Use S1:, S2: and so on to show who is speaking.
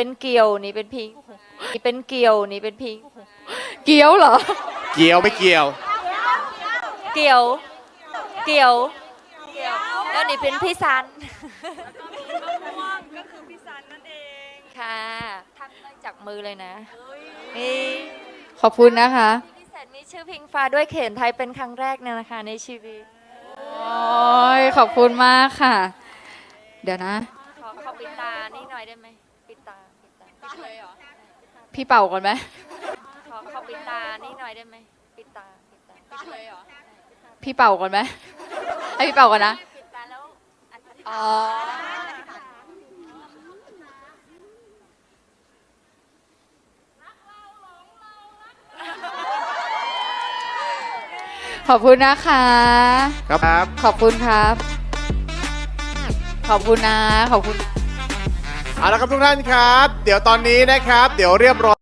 S1: เป็นเกียวนี่เป็นพิงค์นี่เป็นเกียวนี่เป็นพิงค์
S2: เกี๊ยวเหรอ
S3: เกี่ยวไม่เกี่ยว
S1: เกียว เกียวเกียวแล้วนี่เป็นพี่ซันก็คือพี่ซันนั่นเองค่ะทำได้จากมือเลยนะนี่
S2: ขอบคุณนะคะ
S1: พี่แสนมีชื่อพิงฟ้าด้วยเขนไทยเป็นครั้งแรกเนี่ยนะคะ ในชีวิต
S2: โอ้ยขอบคุณมากค่ะ เดี๋ยวนะ
S1: ขอขอปิดตานี่หน่อยได้ไหม ปิดตาปิดตาปิดเลยเหรอ
S2: พี่เป่าก่อนไหม
S1: ขอขอปิดตานี่หน่อยได้ไหมปิดตาปิดตาปิดเลยเหรอ
S2: พี่เป่าก่อนไหมให้พี่เป่าก่อนนะ
S1: ปิดตาแล้วอธิษฐาน
S2: อ๋อขอบคุณนะคะ
S3: ครับ
S2: ขอบคุณครับ ขอบคุณนะ ขอบคุณ
S3: เอาละครับทุกท่านครับ เดี๋ยวตอนนี้นะครับ เดี๋ยวเรียบร้อย